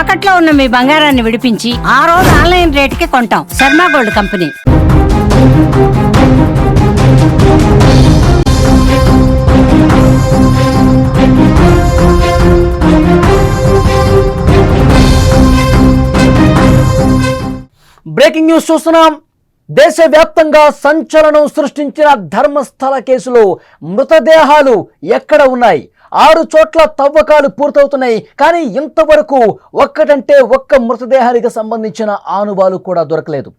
తాకట్లో ఉన్న మీ బంగారాన్ని విడిపించి ఆ రోజు ఆన్లైన్ రేటుకి కొంటాం. Sharma gold company. Breaking news చూస్తున్నాం. దేశవ్యాప్తంగా సంచలనం సృష్టించిన ధర్మస్థల కేసులో మృతదేహాలు ఎక్కడ ఉన్నాయి? ఆరు చోట్ల తవ్వకాలు పూర్తవుతున్నాయి. కానీ ఇంతవరకు ఒక్కటంటే ఒక్క మృతదేహానికి సంబంధించిన ఆనువాలు కూడా దొరకలేదు.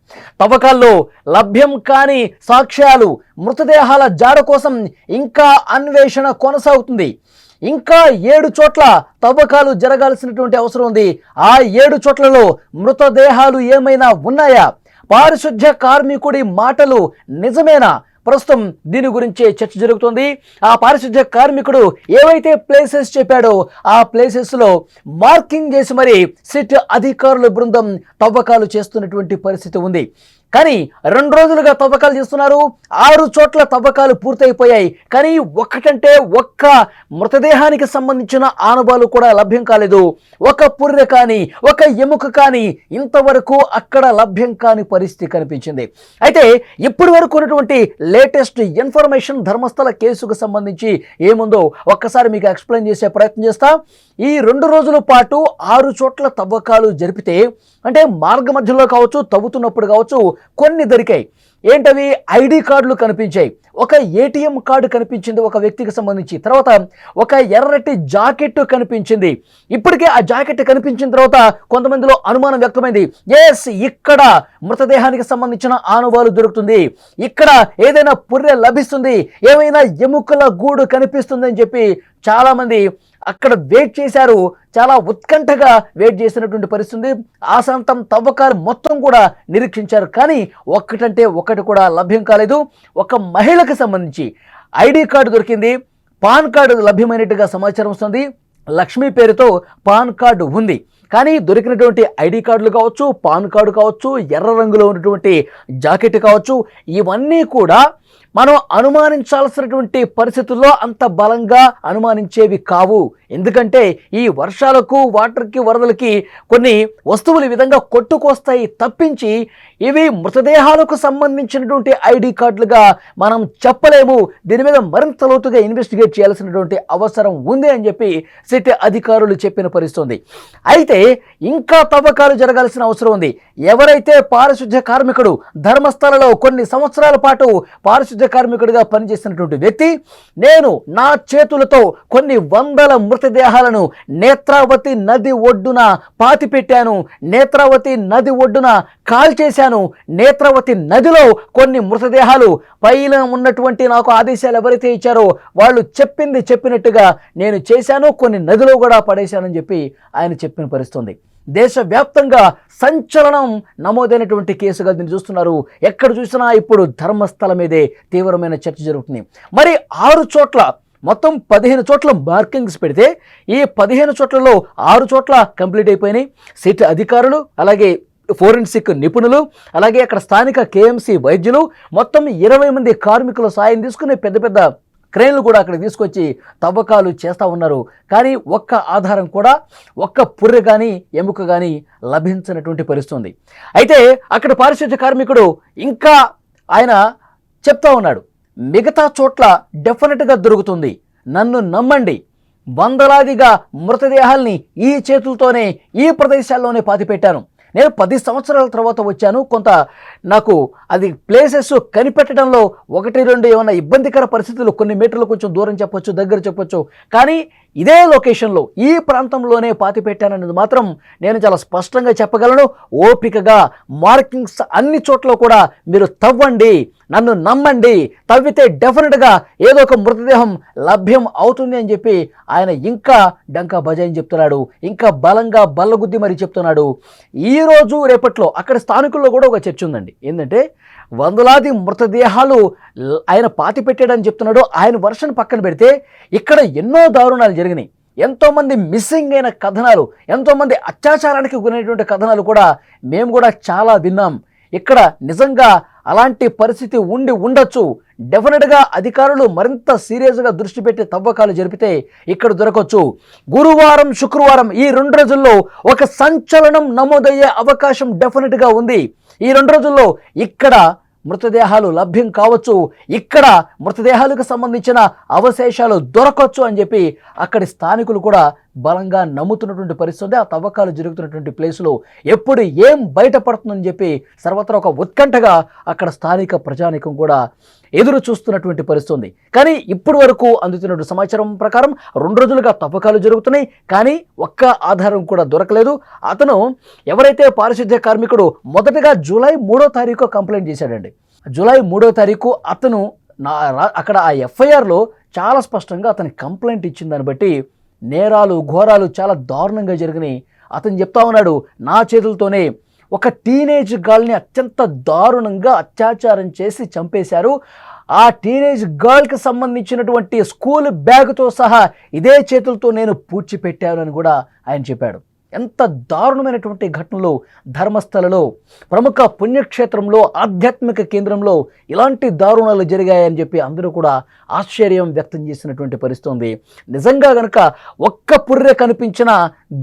తవ్వకాల్లో లభ్యం కాని సాక్ష్యాలు మృతదేహాల జాడ కోసం ఇంకా అన్వేషణ కొనసాగుతుంది. ఇంకా ఏడు చోట్ల తవ్వకాలు జరగాల్సినటువంటి అవసరం ఉంది. ఆ ఏడు చోట్లలో మృతదేహాలు ఏమైనా ఉన్నాయా? పారిశుధ్య కార్మికుడి మాటలు నిజమేనా? ప్రస్తుతం దీని గురించే చర్చ జరుగుతుంది. ఆ పారిశుధ్య కార్మికుడు ఏవైతే ప్లేసెస్ చెప్పాడో ఆ ప్లేసెస్లో మార్కింగ్ చేసి మరి సిట్ అధికారుల బృందం తవ్వకాలు చేస్తున్నటువంటి పరిస్థితి ఉంది. కానీ రెండు రోజులుగా తవ్వకాలు చేస్తున్నారు. ఆరు చోట్ల తవ్వకాలు పూర్తయిపోయాయి. కానీ ఒక్కటంటే ఒక్క మృతదేహానికి సంబంధించిన ఆనవాలు కూడా లభ్యం కాలేదు. ఒక పుర్రె కానీ ఒక ఎముక కానీ ఇంతవరకు అక్కడ లభ్యం కాని పరిస్థితి కనిపించింది. అయితే ఇప్పటి వరకు ఉన్నటువంటి లేటెస్ట్ ఇన్ఫర్మేషన్ ధర్మస్థల కేసుకు సంబంధించి ఏముందో ఒక్కసారి మీకు ఎక్స్ప్లెయిన్ చేసే ప్రయత్నం చేస్తా. ఈ రెండు రోజుల పాటు ఆరు చోట్ల తవ్వకాలు జరిపితే అంటే మార్గ మధ్యలో కావచ్చు తవ్వుతున్నప్పుడు కావచ్చు కొన్ని దొరికాయి. ఏంటవి? ఐడి కార్డులు కనిపించాయి. ఒక ఏటీఎం కార్డు కనిపించింది ఒక వ్యక్తికి సంబంధించి. తర్వాత ఒక ఎర్రటి జాకెట్ కనిపించింది. ఇప్పటికే ఆ జాకెట్ కనిపించిన తర్వాత కొంతమందిలో అనుమానం వ్యక్తమైంది. ఎస్ ఇక్కడ మృతదేహానికి సంబంధించిన ఆనవాలు దొరుకుతుంది. ఇక్కడ ఏదైనా పుర్రె లభిస్తుంది. ఏమైనా ఎముకల గూడు కనిపిస్తుంది అని చెప్పి చాలామంది అక్కడ వెయిట్ చేశారు. చాలా ఉత్కంఠగా వెయిట్ చేసినటువంటి పరిస్థితి ఉంది ఆశాంతం తవ్వకాలు మొత్తం కూడా నిరీక్షించారు. కానీ ఒక్కటంటే ఒకటి కూడా లభ్యం కాలేదు. ఒక మహిళకు సంబంధించి ఐడి కార్డు దొరికింది. పాన్ కార్డు లభ్యమైనట్టుగా సమాచారం వస్తుంది. లక్ష్మి పేరుతో పాన్ కార్డు ఉంది. కానీ దొరికినటువంటి ఐడి కార్డులు కావచ్చు పాన్ కార్డు కావచ్చు ఎర్ర రంగులో ఉన్నటువంటి జాకెట్ కావచ్చు ఇవన్నీ కూడా మనం అనుమానించాల్సినటువంటి పరిస్థితుల్లో అంత బలంగా అనుమానించేవి కావు. ఎందుకంటే ఈ వర్షాలకు వాటర్కి వరదలకి కొన్ని వస్తువులు ఈ విధంగా కొట్టుకొస్తాయి తప్పించి ఇవి మృతదేహాలకు సంబంధించినటువంటి ఐడి కార్డులుగా మనం చెప్పలేము. దీని మీద మరింత లోతుగా ఇన్వెస్టిగేట్ చేయాల్సినటువంటి అవసరం ఉంది అని చెప్పి సిటీ అధికారులు చెప్పిన పరిస్థితుంది. అయితే ఇంకా తవ్వకాలు జరగాల్సిన అవసరం ఉంది. ఎవరైతే పారిశుద్ధ్య కార్మికుడు ధర్మస్థలలో కొన్ని సంవత్సరాల పాటు పారిశుద్ధ్య పారిశుధ్య కార్మికుడిగా పనిచేసినటువంటి వ్యక్తి నేను నా చేతులతో కొన్ని వందల మృతదేహాలను నేత్రావతి నది ఒడ్డున పాతిపెట్టాను. నేత్రావతి నది ఒడ్డున కాల్చేశాను. నేత్రావతి నదిలో కొన్ని మృతదేహాలు పైన ఉన్నటువంటి నాకు ఆదేశాలు ఎవరైతే ఇచ్చారో వాళ్ళు చెప్పింది చెప్పినట్టుగా నేను చేశాను. కొన్ని నదిలో కూడా పడేశానని చెప్పి ఆయన చెప్పిన పరిస్థితుంది దేశవ్యాప్తంగా సంచలనం నమోదైనటువంటి కేసుగా దీన్ని చూస్తున్నారు. ఎక్కడ చూసినా ఇప్పుడు ధర్మస్థలం మీదే తీవ్రమైన చర్చ జరుగుతుంది. మరి ఆరు చోట్ల మొత్తం పదిహేను చోట్ల మార్కింగ్స్ పెడితే ఈ పదిహేను చోట్లలో ఆరు చోట్ల కంప్లీట్ అయిపోయినాయి. సిట్ అధికారులు అలాగే ఫోరెన్సిక్ నిపుణులు అలాగే అక్కడ స్థానిక కేఎంసీ వైద్యులు మొత్తం ఇరవై మంది కార్మికుల సాయం తీసుకుని పెద్ద పెద్ద క్రేన్లు కూడా అక్కడ తీసుకొచ్చి తవ్వకాలు చేస్తూ ఉన్నారు. కానీ ఒక్క ఆధారం కూడా ఒక్క పుర్రె కానీ ఎముక కానీ లభించినటువంటి పరిస్థితుంది. అయితే అక్కడ పారిశుద్ధ్య కార్మికుడు ఇంకా ఆయన చెప్తా ఉన్నాడు మిగతా చోట్ల డెఫినెట్గా దొరుకుతుంది. నన్ను నమ్మండి. వందలాదిగా మృతదేహాల్ని ఈ చేతులతోనే ఈ ప్రదేశాల్లోనే పాతిపెట్టాను. నేను పది సంవత్సరాల తర్వాత వచ్చాను. కొంత నాకు అది ప్లేసెస్ కనిపెట్టడంలో ఒకటి రెండు ఏమైనా ఇబ్బందికర పరిస్థితులు కొన్ని మీటర్లు కొంచెం దూరం చెప్పొచ్చు దగ్గర చెప్పొచ్చు. కానీ ఇదే లొకేషన్లో ఈ ప్రాంతంలోనే పాతి పెట్టానన్నది మాత్రం నేను చాలా స్పష్టంగా చెప్పగలను. ఓపికగా మార్కింగ్స్ అన్ని చోట్ల కూడా మీరు తవ్వండి నన్ను నమ్మండి. తవ్వితే డెఫినెట్గా ఏదో ఒక మృతదేహం లభ్యం అవుతుంది అని చెప్పి ఆయన ఇంకా డంకా బజాయిని చెప్తున్నాడు. ఇంకా బలంగా బల్లగుద్ది మరి చెప్తున్నాడు. ఈ రోజు రేపట్లో అక్కడ స్థానికుల్లో కూడా ఒక చర్చ ఉందండి. ఏంటంటే వందలాది మృతదేహాలు ఆయన పాతి పెట్టాడని చెప్తున్నాడు. ఆయన వర్షను పక్కన పెడితే ఇక్కడ ఎన్నో దారుణాలు జరిగినాయి. ఎంతోమంది మిస్సింగ్ అయిన కథనాలు ఎంతోమంది అత్యాచారానికి గురైనటువంటి కథనాలు కూడా మేము కూడా చాలా విన్నాం. ఇక్కడ నిజంగా అలాంటి పరిస్థితి ఉండి ఉండొచ్చు. డెఫినెట్గా అధికారులు మరింత సీరియస్గా దృష్టి పెట్టి తవ్వకాలు జరిపితే ఇక్కడ దొరకవచ్చు గురువారం శుక్రవారం ఈ రెండు రోజుల్లో ఒక సంచలనం నమోదయ్యే అవకాశం డెఫినెట్గా ఉంది. ఈ రెండు రోజుల్లో ఇక్కడ మృతదేహాలు లభ్యం కావచ్చు ఇక్కడ మృతదేహాలకు సంబంధించిన అవశేషాలు దొరకవచ్చు అని చెప్పి అక్కడి స్థానికులు కూడా బలంగా నమ్ముతున్నటువంటి పరిస్థితి ఉంది. ఆ తవ్వకాలు జరుగుతున్నటువంటి ప్లేసులో ఎప్పుడు ఏం బయటపడుతుందని చెప్పి సర్వత్రా ఒక ఉత్కంఠగా అక్కడ స్థానిక ప్రజానికం కూడా ఎదురు చూస్తున్నటువంటి పరిస్థితి ఉంది. కానీ ఇప్పటి వరకు అందుతున్న సమాచారం ప్రకారం రెండు రోజులుగా తవ్వకాలు జరుగుతున్నాయి. కానీ ఒక్క ఆధారం కూడా దొరకలేదు. అతను ఎవరైతే పారిశుద్ధ్య కార్మికుడు మొదటగా జూలై మూడో తారీఖు కంప్లైంట్ చేశాడండి. జూలై మూడో తారీఖు అతను నా అక్కడ ఆ ఎఫ్ఐఆర్లో చాలా స్పష్టంగా అతని కంప్లైంట్ ఇచ్చిన దాన్ని బట్టి నేరాలు ఘోరాలు చాలా దారుణంగా జరిగినాయి. అతను చెప్తా ఉన్నాడు నా చేతులతోనే ఒక టీనేజ్ గర్ల్ని అత్యంత దారుణంగా అత్యాచారం చేసి చంపేశారు. ఆ టీనేజ్ గర్ల్కి సంబంధించినటువంటి స్కూల్ బ్యాగ్తో సహా ఇదే చేతులతో నేను పూడ్చిపెట్టాను అని కూడా ఆయన చెప్పాడు. ఎంత దారుణమైనటువంటి ఘటనలు ధర్మస్థలలో ప్రముఖ పుణ్యక్షేత్రంలో ఆధ్యాత్మిక కేంద్రంలో ఇలాంటి దారుణాలు జరిగాయని చెప్పి అందరూ కూడా ఆశ్చర్యం వ్యక్తం చేసినటువంటి పరిస్థితి ఉంది నిజంగా గనక ఒక్క పుర్రె కనిపించిన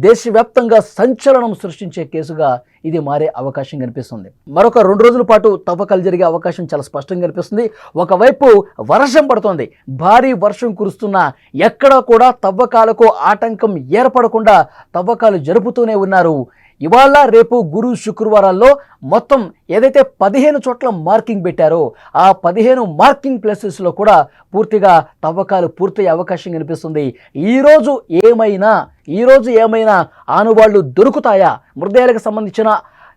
దేశవ్యాప్తంగా సంచలనం సృష్టించే కేసుగా ఇది మారే అవకాశం కనిపిస్తుంది. మరొక రెండు రోజుల పాటు తవ్వకాలు జరిగే అవకాశం చాలా స్పష్టంగా కనిపిస్తుంది. ఒకవైపు వర్షం పడుతోంది. భారీ వర్షం కురుస్తున్నా ఎక్కడా కూడా తవ్వకాలకు ఆటంకం ఏర్పడకుండా తవ్వకాలు జరుపుతూనే ఉన్నారు ఇవాళ రేపు గురు శుక్రవారాల్లో మొత్తం ఏదైతే పదిహేను చోట్ల మార్కింగ్ పెట్టారో ఆ పదిహేను మార్కింగ్ ప్లేసెస్లో కూడా పూర్తిగా తవ్వకాలు పూర్తయ్యే అవకాశం కనిపిస్తుంది. ఈరోజు ఏమైనా ఈరోజు ఏమైనా ఆనువాళ్ళు దొరుకుతాయా? మృతదేహాలకు సంబంధించిన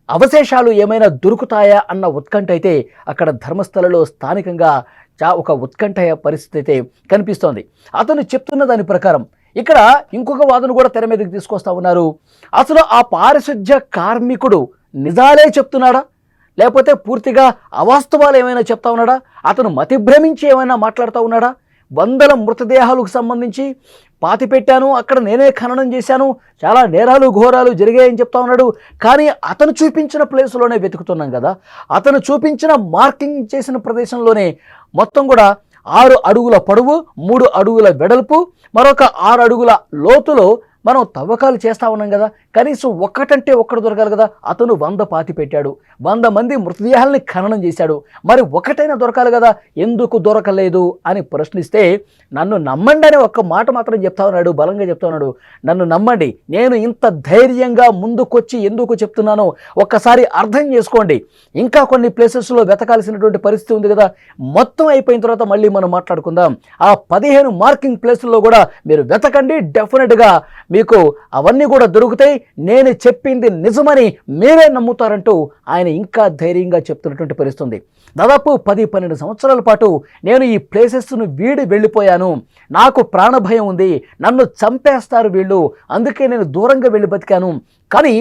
అవశేషాలు ఏమైనా దొరుకుతాయా అన్న ఉత్కంఠ అయితే అక్కడ ధర్మస్థలలో స్థానికంగా చా ఒక ఉత్కంఠ పరిస్థితి అయితే కనిపిస్తోంది. అతను చెప్తున్న దాని ప్రకారం ఇక్కడ ఇంకొక వాదన కూడా తెర మీదకి తీసుకొస్తా ఉన్నారు. అసలు ఆ పారిశుధ్య కార్మికుడు నిజాలే చెప్తున్నాడా? లేకపోతే పూర్తిగా అవాస్తవాలు ఏమైనా చెప్తా ఉన్నాడా? అతను మతి భ్రమించి ఏమైనా మాట్లాడుతూ ఉన్నాడా? వందల మృతదేహాలకు సంబంధించి పాతి పెట్టాను అక్కడ నేనే ఖననం చేశాను చాలా నేరాలు ఘోరాలు జరిగాయని చెప్తా ఉన్నాడు. కానీ అతను చూపించిన ప్లేస్లోనే వెతుకుతున్నాం కదా. అతను చూపించిన మార్కింగ్ చేసిన ప్రదేశంలోనే మొత్తం కూడా ఆరు అడుగుల పొడవు మూడు అడుగుల వెడల్పు మరొక ఆరు అడుగుల లోతులో మనం తవ్వకాలు చేస్తా ఉన్నాం కదా కనీసం ఒక్కటంటే ఒక్కడు దొరకాలి కదా అతను వంద పాతి పెట్టాడు. వంద మంది మృతదేహాలని ఖననం చేశాడు. మరి ఒకటైనా దొరకాలి కదా ఎందుకు దొరకలేదు అని ప్రశ్నిస్తే నన్ను నమ్మండి అని ఒక్క మాట మాత్రం చెప్తా ఉన్నాడు బలంగా చెప్తా ఉన్నాడు. నన్ను నమ్మండి నేను ఇంత ధైర్యంగా ముందుకొచ్చి ఎందుకు చెప్తున్నానో ఒక్కసారి అర్థం చేసుకోండి. ఇంకా కొన్ని ప్లేసెస్లో వెతకాల్సినటువంటి పరిస్థితి ఉంది కదా మొత్తం అయిపోయిన తర్వాత మళ్ళీ మనం మాట్లాడుకుందాం. ఆ పదిహేను మార్కింగ్ ప్లేసుల్లో కూడా మీరు వెతకండి డెఫినెట్గా మీకు అవన్నీ కూడా దొరుకుతాయి. నేను చెప్పింది నిజమని మీరే నమ్ముతారంటూ ఆయన ఇంకా ధైర్యంగా చెప్తున్నటువంటి పరిస్థితుంది. దాదాపు పది పన్నెండు సంవత్సరాల పాటు నేను ఈ ప్లేసెస్ను వీడి వెళ్ళిపోయాను. నాకు ప్రాణభయం ఉంది. నన్ను చంపేస్తారు వీళ్ళు. అందుకే నేను దూరంగా వెళ్ళి బతికాను. కానీ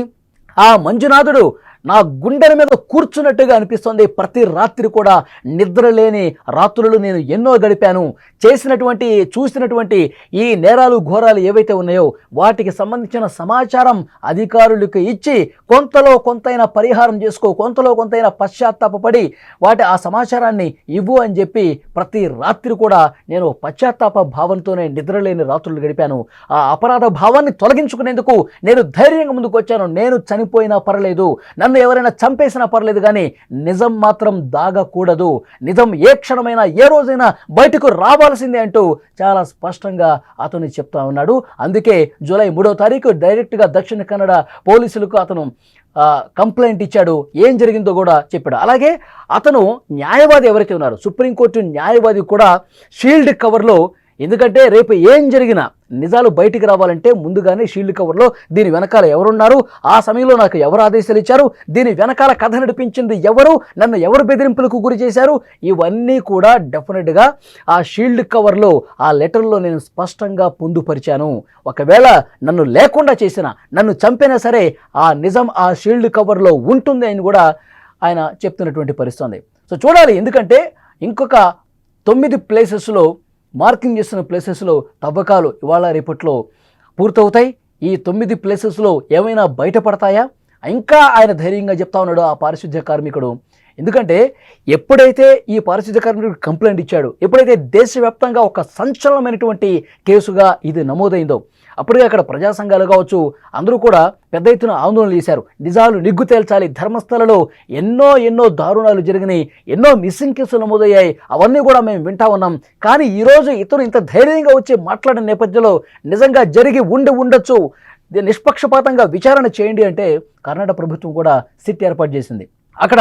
ఆ మంజునాథుడు నా గుండెల మీద కూర్చున్నట్టుగా అనిపిస్తుంది. ప్రతి రాత్రి కూడా నిద్ర లేని రాత్రులు నేను ఎన్నో గడిపాను. చేసినటువంటి చూసినటువంటి ఈ నేరాలు ఘోరాలు ఏవైతే ఉన్నాయో వాటికి సంబంధించిన సమాచారం అధికారులకు ఇచ్చి కొంతలో కొంతైనా పరిహారం చేసుకో కొంతలో కొంతైనా పశ్చాత్తాపడి వాటి ఆ సమాచారాన్ని ఇవ్వు అని చెప్పి ప్రతి రాత్రి కూడా నేను పశ్చాత్తాప భావంతోనే నిద్రలేని రాత్రులు గడిపాను. ఆ అపరాధ భావాన్ని తొలగించుకునేందుకు నేను ధైర్యంగా ముందుకు వచ్చాను నేను చనిపోయినా పర్లేదు. నన్ను ఎవరైనా చంపేసినా పర్లేదు కానీ నిజం మాత్రం దాగకూడదు. నిజం ఏ క్షణమైనా ఏ రోజైనా బయటకు రావాల్సిందే అంటూ చాలా స్పష్టంగా అతను చెప్తా ఉన్నాడు. అందుకే జూలై మూడో తారీఖు డైరెక్ట్గా దక్షిణ కన్నడ పోలీసులకు అతను కంప్లైంట్ ఇచ్చాడు. ఏం జరిగిందో కూడా చెప్పాడు. అలాగే అతను న్యాయవాది ఎవరైతే ఉన్నారు సుప్రీంకోర్టు న్యాయవాది కూడా షీల్డ్ కవర్లో ఎందుకంటే రేపు ఏం జరిగినా నిజాలు బయటికి రావాలంటే ముందుగానే షీల్డ్ కవర్లో దీని వెనకాల ఎవరున్నారు? ఆ సమయంలో నాకు ఎవరు ఆదేశాలు ఇచ్చారు? దీని వెనకాల కథ నడిపించింది ఎవరు? నన్ను ఎవరు బెదిరింపులకు గురి చేశారు? ఇవన్నీ కూడా డెఫినెట్గా ఆ షీల్డ్ కవర్లో ఆ లెటర్లో నేను స్పష్టంగా పొందుపరిచాను. ఒకవేళ నన్ను లేకుండా చేసిన నన్ను చంపినా సరే ఆ నిజం ఆ షీల్డ్ కవర్లో ఉంటుంది అని కూడా ఆయన చెప్తున్నటువంటి పరిస్థితి సో చూడాలి ఎందుకంటే ఇంకొక తొమ్మిది ప్లేసెస్లో మార్కింగ్ చేస్తున్న ప్లేసెస్లో తవ్వకాలు ఇవాళ రేపట్లో పూర్తవుతాయి. ఈ తొమ్మిది ప్లేసెస్లో ఏమైనా బయటపడతాయా? ఇంకా ఆయన ధైర్యంగా చెప్తా ఉన్నాడు ఆ పారిశుద్ధ్య కార్మికుడు. ఎందుకంటే ఎప్పుడైతే ఈ పారిశుద్ధ్య కార్మికుడు కంప్లైంట్ ఇచ్చాడు ఎప్పుడైతే దేశవ్యాప్తంగా ఒక సంచలనమైనటువంటి కేసుగా ఇది నమోదైందో అప్పటికే అక్కడ ప్రజా సంఘాలు కావచ్చు అందరూ కూడా పెద్ద ఎత్తున ఆందోళన చేశారు. నిజాలు నిగ్గు తేల్చాలి. ధర్మస్థలలో ఎన్నో ఎన్నో దారుణాలు జరిగినాయి. ఎన్నో మిస్సింగ్ కేసులు నమోదయ్యాయి. అవన్నీ కూడా మేము వింటా ఉన్నాం. కానీ ఈరోజు ఇతను ఇంత ధైర్యంగా వచ్చి మాట్లాడిన నేపథ్యంలో నిజంగా జరిగి ఉండి ఉండొచ్చు. నిష్పక్షపాతంగా విచారణ చేయండి అంటే కర్ణాటక ప్రభుత్వం కూడా సిట్ ఏర్పాటు చేసింది. అక్కడ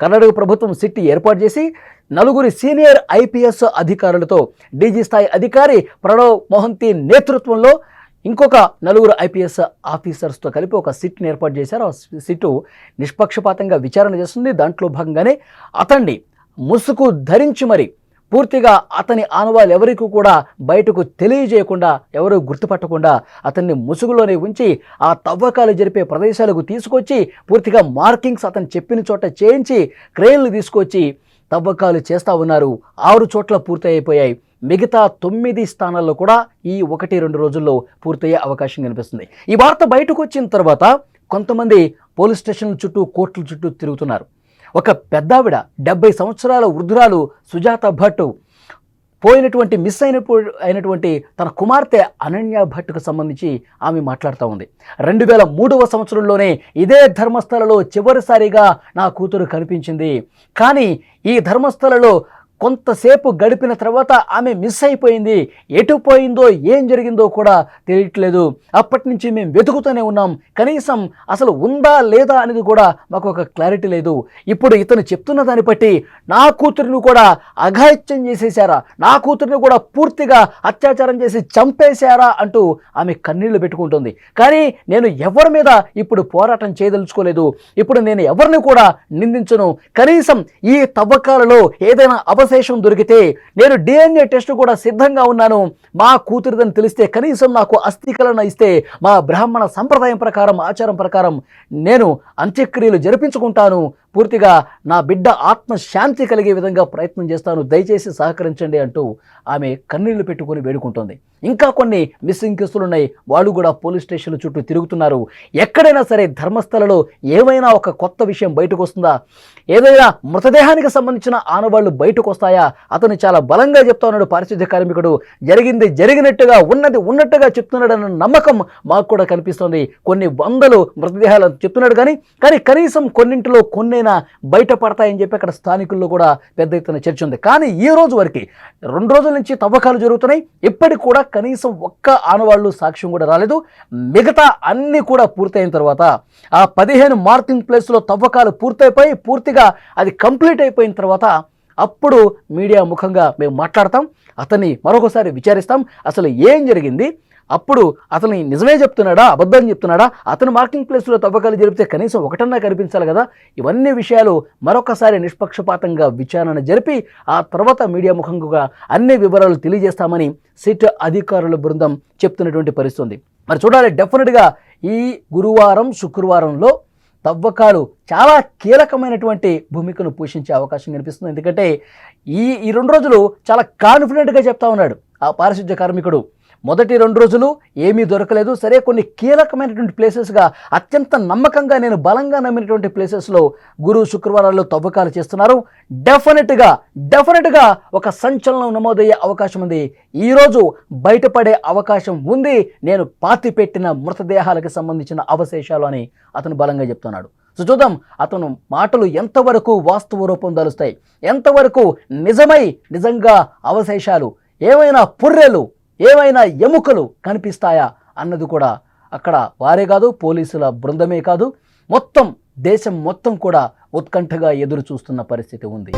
కర్ణాటక ప్రభుత్వం సిట్ ఏర్పాటు చేసి నలుగురి సీనియర్ ఐపీఎస్ అధికారులతో డీజీ స్థాయి అధికారి ప్రణవ్ మోహంతి నేతృత్వంలో ఇంకొక నలుగురు ఐపీఎస్ ఆఫీసర్స్తో కలిపి ఒక సిట్ని ఏర్పాటు చేశారు. ఆ సిట్టు నిష్పక్షపాతంగా విచారణ చేస్తుంది. దాంట్లో భాగంగానే అతన్ని ముసుగు ధరించి మరి పూర్తిగా అతని ఆనవాళ్ళు ఎవరికి కూడా బయటకు తెలియజేయకుండా ఎవరు గుర్తుపట్టకుండా అతన్ని ముసుగులోనే ఉంచి ఆ తవ్వకాలు జరిపే ప్రదేశాలకు తీసుకొచ్చి పూర్తిగా మార్కింగ్స్ అతను చెప్పిన చోట చేయించి క్రెయిన్లు తీసుకొచ్చి తవ్వకాలు చేస్తూ ఉన్నారు. ఆరు చోట్ల పూర్తి అయిపోయాయి మిగతా తొమ్మిది స్థానాల్లో కూడా ఈ ఒకటి రెండు రోజుల్లో పూర్తయ్యే అవకాశం కనిపిస్తుంది. ఈ వార్త బయటకు వచ్చిన తర్వాత కొంతమంది పోలీస్ స్టేషన్ల చుట్టూ కోర్టుల చుట్టూ తిరుగుతున్నారు. ఒక పెద్దావిడ డెబ్బై సంవత్సరాల వృద్ధురాలు సుజాత భట్ పోయినటువంటి మిస్ అయిన అయినటువంటి తన కుమార్తె అనన్య భట్కు సంబంధించి ఆమె మాట్లాడుతూ ఉంది. రెండు వేల మూడవ సంవత్సరంలోనే ఇదే ధర్మస్థలలో చివరిసారిగా నా కూతురు కనిపించింది. కానీ ఈ ధర్మస్థలలో కొంతసేపు గడిపిన తర్వాత ఆమె మిస్ అయిపోయింది. ఎటు పోయిందో ఏం జరిగిందో కూడా తెలియట్లేదు. అప్పటి నుంచి మేము వెతుకుతూనే ఉన్నాం. కనీసం అసలు ఉందా లేదా అనేది కూడా మాకు ఒక క్లారిటీ లేదు. ఇప్పుడు ఇతను చెప్తున్న దాన్ని బట్టి నా కూతురిని కూడా అఘాయిత్యం చేసేసారా నా కూతురిని కూడా పూర్తిగా అత్యాచారం చేసి చంపేశారా అంటూ ఆమె కన్నీళ్ళు పెట్టుకుంటుంది. కానీ నేను ఎవరి మీద ఇప్పుడు పోరాటం చేయదలుచుకోలేదు. ఇప్పుడు నేను ఎవరిని కూడా నిందించను. కనీసం ఈ తవ్వకాలలో ఏదైనా అవశేషం దొరికితే నేను డిఎన్ఏ టెస్ట్ కూడా సిద్ధంగా ఉన్నాను. మా కూతురిదని తెలిస్తే కనీసం నాకు అస్థికలన ఇస్తే మా బ్రాహ్మణ సంప్రదాయం ప్రకారం ఆచారం ప్రకారం నేను అంత్యక్రియలు జరిపించుకుంటాను. పూర్తిగా నా బిడ్డ ఆత్మశాంతి కలిగే విధంగా ప్రయత్నం చేస్తాను దయచేసి సహకరించండి అంటూ ఆమె కన్నీళ్ళు పెట్టుకొని వేడుకుంటోంది. ఇంకా కొన్ని మిస్సింగ్ కేసులు ఉన్నాయి. వాళ్ళు కూడా పోలీస్ స్టేషన్ల చుట్టూ తిరుగుతున్నారు. ఎక్కడైనా సరే ధర్మస్థలలో ఏమైనా ఒక కొత్త విషయం బయటకు వస్తుందా ఏదైనా మృతదేహానికి సంబంధించిన ఆనవాళ్ళు బయటకు వస్తాయా అతను చాలా బలంగా చెప్తా ఉన్నాడు. పారిశుద్ధ్య కార్మికుడు జరిగింది జరిగినట్టుగా ఉన్నది ఉన్నట్టుగా చెప్తున్నాడన్న నమ్మకం మాకు కూడా కనిపిస్తోంది. కొన్ని వందలు మృతదేహాలు చెప్తున్నాడు కానీ కానీ కనీసం కొన్నింటిలో కొన్నైనా బయటపడతాయని చెప్పి అక్కడ స్థానికుల్లో కూడా పెద్ద ఎత్తున చర్చ ఉంది. కానీ ఈ రోజు వరకు రెండు రోజుల నుంచి తవ్వకాలు జరుగుతున్నాయి. ఇప్పటికి కూడా కనీసం ఒక్క ఆనవాళ్ళు సాక్ష్యం కూడా రాలేదు. మిగతా అన్నీ కూడా పూర్తయిన తర్వాత ఆ పదిహేను మార్కింగ్ ప్లేస్లో తవ్వకాలు పూర్తయిపోయి పూర్తిగా అది కంప్లీట్ అయిపోయిన తర్వాత అప్పుడు మీడియా ముఖంగా మేము మాట్లాడతాం. అతన్ని మరొకసారి విచారిస్తాం. అసలు ఏం జరిగింది? అప్పుడు అతను నిజమే చెప్తున్నాడా? అబద్ధం చెప్తున్నాడా? అతను మార్కింగ్ ప్లేస్లో తవ్వకాలు జరిపితే కనీసం ఒకటన్నా కనిపించాలి కదా? ఇవన్నీ విషయాలు మరొకసారి నిష్పక్షపాతంగా విచారణ జరిపి ఆ తర్వాత మీడియా ముఖంగా అన్ని వివరాలు తెలియజేస్తామని సిట్ అధికారుల బృందం చెప్తున్నటువంటి పరిస్థితుంది. మరి చూడాలి డెఫినెట్గా ఈ గురువారం శుక్రవారంలో తవ్వకాలు చాలా కీలకమైనటువంటి భూమికను పోషించే అవకాశం కనిపిస్తుంది. ఎందుకంటే ఈ ఈ రెండు రోజులు చాలా కాన్ఫిడెంట్గా చెప్తా ఉన్నాడు ఆ పారిశుద్ధ్య కార్మికుడు. మొదటి రెండు రోజులు ఏమీ దొరకలేదు. సరే కొన్ని కీలకమైనటువంటి ప్లేసెస్గా అత్యంత నమ్మకంగా నేను బలంగా నమ్మినటువంటి ప్లేసెస్లో గురు శుక్రవారాల్లో తవ్వకాలు చేస్తున్నారు. డెఫినెట్గా డెఫినెట్గా ఒక సంచలనం నమోదయ్యే అవకాశం ఉంది. ఈరోజు బయటపడే అవకాశం ఉంది. నేను పాతి పెట్టిన మృతదేహాలకు సంబంధించిన అవశేషాలు అని అతను బలంగా చెప్తున్నాడు. సో చూద్దాం అతను మాటలు ఎంతవరకు వాస్తవ రూపం దాలుస్తాయి ఎంతవరకు నిజమై నిజంగా అవశేషాలు? ఏమైనా పుర్రెలు ఏమైనా ఎముకలు కనిపిస్తాయా అన్నది కూడా అక్కడ వారే కాదు పోలీసుల బృందమే కాదు మొత్తం దేశం మొత్తం కూడా ఉత్కంఠగా ఎదురు చూస్తున్న పరిస్థితి ఉంది.